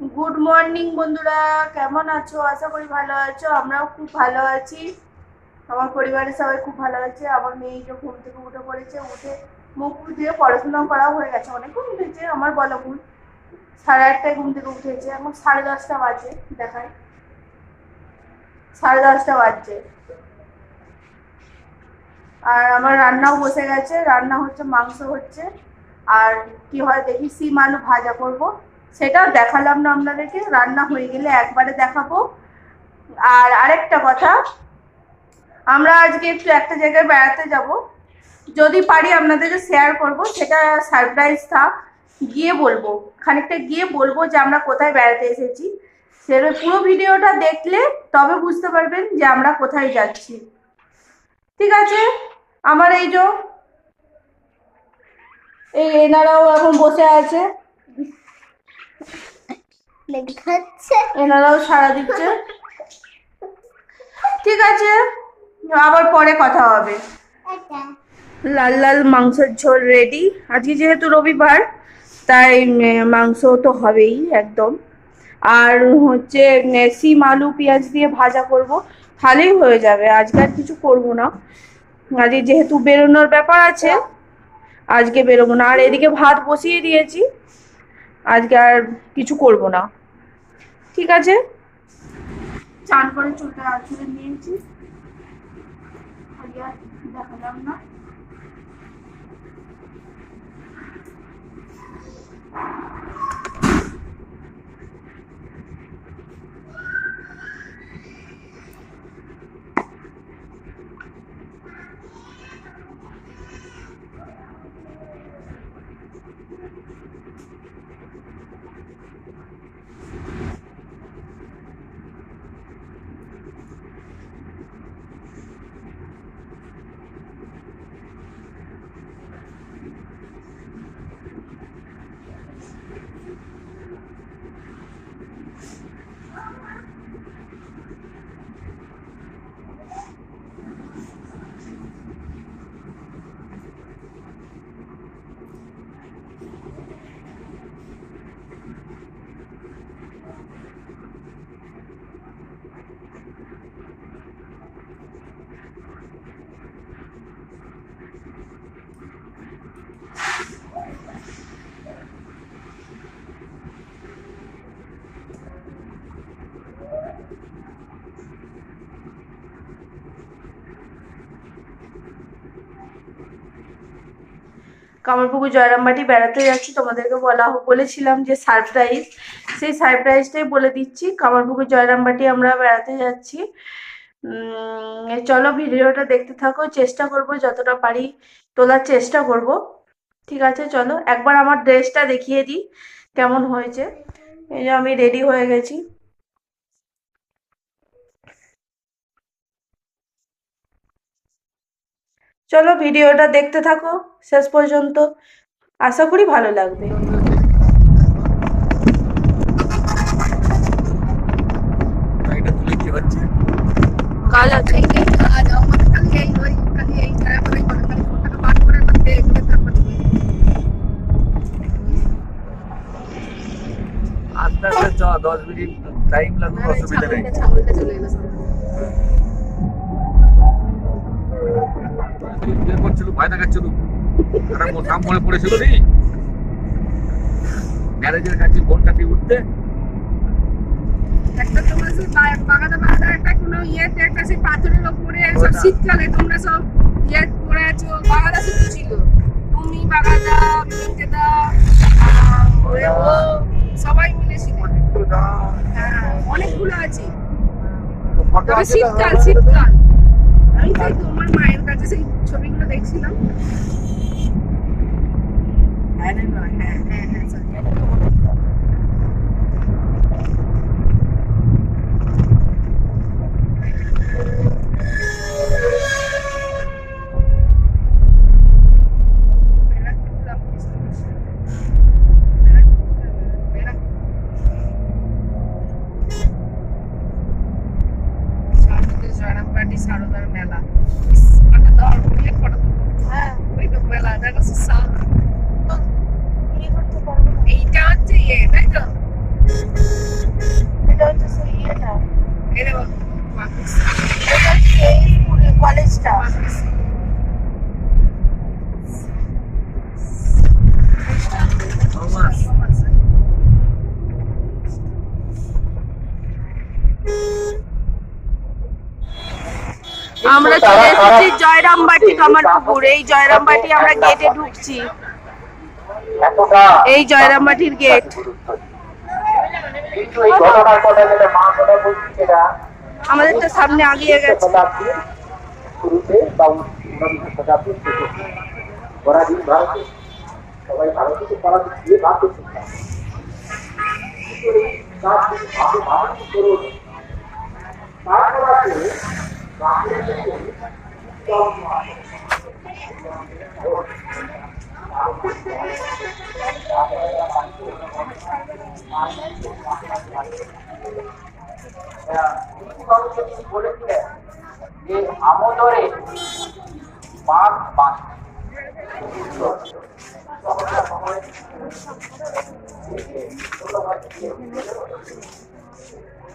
Good morning বন্ধুরা। কেমন আছো? আশা করি ভালো আছো। আমরাও খুব ভালো আছি। আমার পরিবারের সবাই খুব ভালো আছে। আমার মেয়ে যে ঘুম থেকে উঠে পড়েছে। উঠে মুখ দিয়ে পড়াশোনা করা হয়ে গেছে। অনেকক্ষণ উঠেছে আমার বলো ভুল সাড়ে আটটায় ঘুম থেকে উঠেছে। এখন সাড়ে দশটা বাজে দেখায় সাড়ে দশটা বাজছে। আর আমার রান্নাও বসে গেছে। রান্না হচ্ছে, মাংস হচ্ছে। আর কি হয় দেখি, সিম আলু ভাজা করব। সেটাও দেখালাম না আপনাদেরকে, রান্না হয়ে গেলে একবারে দেখাবো। আর আরেকটা কথা, আমরা আজকে একটু একটা জায়গায় বেড়াতে যাব। যদি পারি আপনাদেরকে শেয়ার করব, সেটা সারপ্রাইজ থাক গিয়ে বলব, খানিকটা গিয়ে বলব যে আমরা কোথায় বেড়াতে এসেছি। সেটা পুরো ভিডিওটা দেখলে তবে বুঝতে পারবেন যে আমরা কোথায় যাচ্ছি। ঠিক আছে? আমার এই যে, এই এনারাও এখন বসে আছে। এনারাও সাড়া দিচ্ছে। ঠিক আছে আবার পরে কথা হবে। এটা লাল লাল মাংসের ঝোল রেডি আজকে যেহেতু রবিবার তাই মাংস তো হবেই একদম। আর হচ্ছে সিম আলু পেঁয়াজ দিয়ে ভাজা করব। তাহলেই হয়ে যাবে আজকে আর কিছু করব না। আজকে যেহেতু বেরোনোর ব্যাপার আছে আজকে বেরোবো না। আর এদিকে ভাত বসিয়ে দিয়েছি। আজকে আর কিছু করব না। ঠিক আছে? চান করে চুলটা আঁচড়ে নিয়েছি। দেখালাম না। কামারপুকুর জয়রামবাটি বেড়াতে যাচ্ছি, তোমাদেরকে বলা বলেছিলাম যে সারপ্রাইজ সেই সারপ্রাইজটাই বলে দিচ্ছি, কামারপুকুর জয়রামবাটি আমরা বেড়াতে যাচ্ছি। চলো ভিডিওটা দেখতে থাকো, চেষ্টা করব যতটা পারি তোলার চেষ্টা করব। ঠিক আছে, চলো একবার আমার ড্রেসটা দেখিয়ে দিই, কেমন হয়েছে। এই যে আমি রেডি হয়ে গেছি। চলো ভিডিওটা দেখতে থাকো শেষ পর্যন্ত। আশা করি ভালো লাগবে। কাজ আছে আস্তে আস্তে চ দশ মিনিট টাইম লাগবে অসুবিধা নেই। বের করছিল ভয় দেখাচ্ছিল মোটা মরে পড়েছিল গ্যারেজের কাছে উঠতে। একটা তোমরা সেই বাগাদা বাগাদা একটা কোনো ইয়েতে একটা সেই পাথরের ওপরে সব শীতকালে তোমরা সব ইয়ে আছো বাগাদা শুধু ছিল। তুমি বাগাদা ও সবাই মিলে ছিল। হ্যাঁ অনেকগুলো আছে। শীতকাল শীতকাল। টি শার্ট মেলা মানে দল মিলে ফটো হ্যাঁ ওই তো মেলা দেখা যাচ্ছে সাল এইটা হচ্ছে ইয়ে তাই তো এটা হচ্ছে ইয়েটা এটা আমরা চলে এসেছি জয়রামবাটি কামারপুকুর। এই জয়রামবাটি আমরা গেটে ঢুকছি। এই জয়রামবাটির গেট আমাদের তো সামনে আগিয়ে গেছে। শতাব্দীর শুরুতে বা উনবিংশ শতাব্দীর শেষে। পরাধীন ভারতে। সবাই ভারতকে পরাধীন দিয়ে ভাবতে শিখতাম কিন্তু এই কাজ ভাবে ভাবতে করুন তারপর আছে বলেছিলেন যে আমোদরে বাঘ বাঁধ না হতে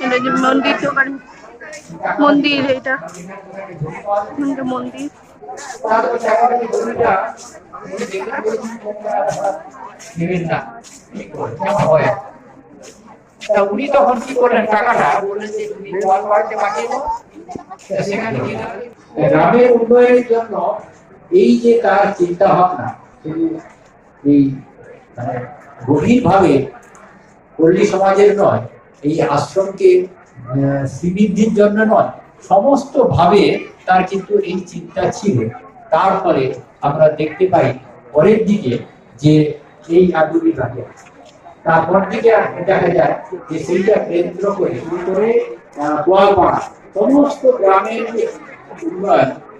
এটা যে মন্দির ঢোকার মন্দির এটা। মন্দির উনি তখন কি করলেন? টাকাটা বললেন যে তুমি গোয়াল পাঠিয়ে দাও। সেখানে গ্রামের উন্নয়নের জন্য এই যে তার চিন্তা ভাবনা এই মানে গভীরভাবে পল্লী সমাজের নয়, এই আশ্রমকে শ্রীবৃদ্ধির জন্য নয় সমস্ত ভাবে তার কিন্তু এই চিন্তা ছিল। তারপরে আমরা দেখতে পাই পরের দিকে যে এই আগুনি থাকে তারপর থেকে দেখা যায় যে সেইটা কেন্দ্র করে শুরু করে গোয়ালপাড়া, সমস্ত গ্রামের যে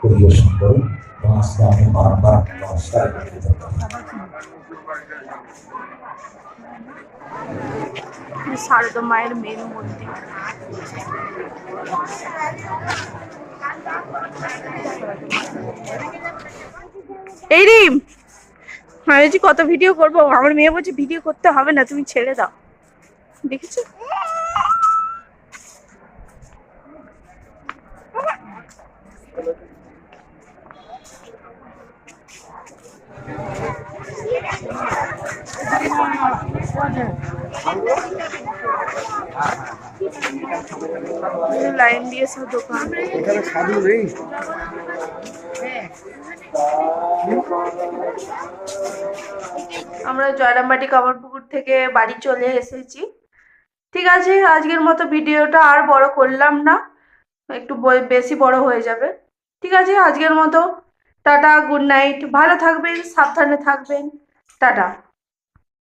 পরিবেশন করুন। এবং আজকে আমি বারবার নমস্কার মায়ের মেন মন্দির এই রিম আমি কত ভিডিও করব, আমার মেয়ে বলছে, ভিডিও করতে হবে না, তুমি ছেড়ে দাও। দেখেছ? লাইন দিয়ে সব দোকান। এখানে সাধু নেই। আমরা জয়রামবাটি কামারপুকুর থেকে বাড়ি চলে এসেছি। ঠিক আছে আজকের মতো ভিডিওটা আর বড় করলাম না। একটু বেশি বড় হয়ে যাবে। ঠিক আছে আজকের মতো টাটা গুড নাইট ভালো থাকবেন সাবধানে থাকবেন টাটা।